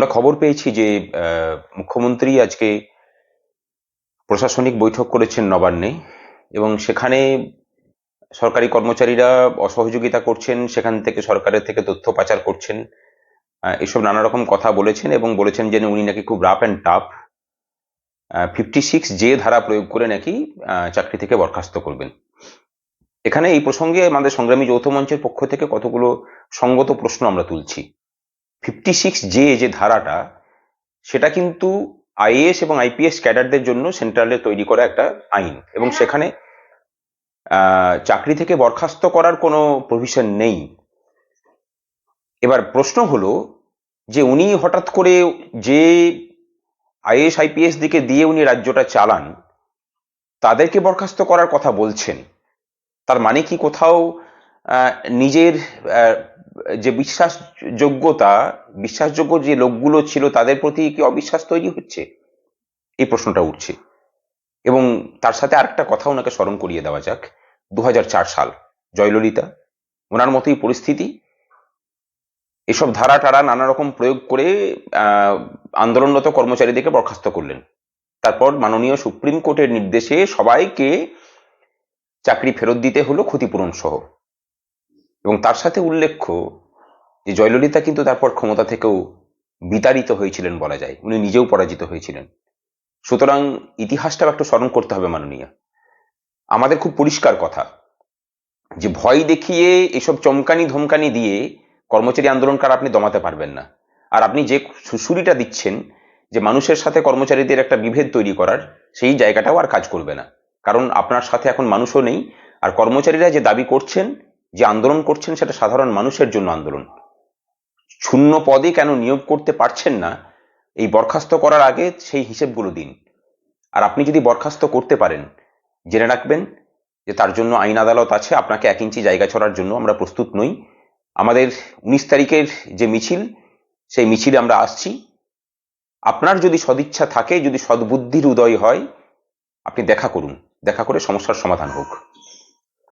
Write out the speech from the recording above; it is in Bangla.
আমরা খবর পেয়েছি যে মুখ্যমন্ত্রী আজকে প্রশাসনিক বৈঠক করেছেন নবান্নে এবং সেখানে সরকারি কর্মচারীরা অসহযোগিতা করছেন, সেখান থেকে সরকারের থেকে তথ্য পাচার করছেন। এসব নানা রকম কথা বলেছেন এবং বলেছেন যে উনি নাকি খুব rough and tough. Fifty six যে ধারা প্রয়োগ করে নাকি চাকরি থেকে বরখাস্ত করবেন। এখানে এই প্রসঙ্গে আমাদের সংগ্রামী যৌথ মঞ্চের পক্ষ থেকে কতগুলো সঙ্গত প্রশ্ন আমরা তুলছি। ফিফটি সিক্স যে যে ধারাটা সেটা কিন্তু আইএএস এবং আইপিএস ক্যাডারদের জন্য সেন্ট্রালে তৈরি করা একটা আইন এবং সেখানে আহ, চাকরি থেকে বরখাস্ত করার কোনো প্রভিশন নেই। এবার প্রশ্ন হলো যে উনি হঠাৎ করে যে আইএস আইপিএস দিকে দিয়ে উনি রাজ্যটা চালান তাদেরকে বরখাস্ত করার কথা বলছেন তার মানে কি কোথাও নিজের যে বিশ্বাসযোগ্যতা, বিশ্বাসযোগ্য যে লোকগুলো ছিল তাদের প্রতি কি অবিশ্বাস তৈরি হচ্ছে? এই প্রশ্নটা উঠছে। এবং তার সাথে আরেকটা কথা ওনাকে স্মরণ করিয়ে দেওয়া যাক। দু হাজার চার সাল, জয়ললিতা, ওনার মতোই পরিস্থিতি। এসব ধারা টারা নানা রকম প্রয়োগ করে আন্দোলনরত কর্মচারীদেরকে বরখাস্ত করলেন। তারপর মাননীয় সুপ্রিম কোর্টের নির্দেশে সবাইকে চাকরি ফেরত দিতে হলো ক্ষতিপূরণ সহ এবং তার সাথে উল্লেখ্য যে জয়ললিতা কিন্তু তারপর ক্ষমতা থেকেও বিতাড়িত হয়েছিলেন বলা যায়। উনি নিজেও পরাজিত হয়েছিলেন। সুতরাং ইতিহাসটাও একটু স্মরণ করতে হবে মাননীয়। আমাদের খুব পরিষ্কার কথা যে ভয় দেখিয়ে এসব চমকানি ধমকানি দিয়ে কর্মচারী আন্দোলনকার আপনি দমাতে পারবেন না। আর আপনি যে সুশুরিটা দিচ্ছেন যে মানুষের সাথে কর্মচারীদের একটা বিভেদ তৈরি করার, সেই জায়গাটাও আর কাজ করবে না। কারণ আপনার সাথে এখন মানুষও নেই, আর কর্মচারীরা যে দাবি করছেন যে আন্দোলন করছেন সেটা সাধারণ মানুষের জন্য আন্দোলন। শূন্য পদে কেন নিয়োগ করতে পারছেন না, এই বরখাস্ত করার আগে সেই হিসেবগুলো দিন। আর আপনি যদি বরখাস্ত করতে পারেন, জেনে রাখবেন যে তার জন্য আইন আদালত আছে, আপনাকে এক ইঞ্চি জায়গা ছড়ার জন্য আমরা প্রস্তুত নই। আমাদের উনিশ তারিখের যে মিছিল, সেই মিছিলে আমরা আসছি। আপনার যদি সদিচ্ছা থাকে, যদি সদ্বুদ্ধির উদয় হয়, আপনি দেখা করুন। দেখা করে সমস্যার সমাধান হোক।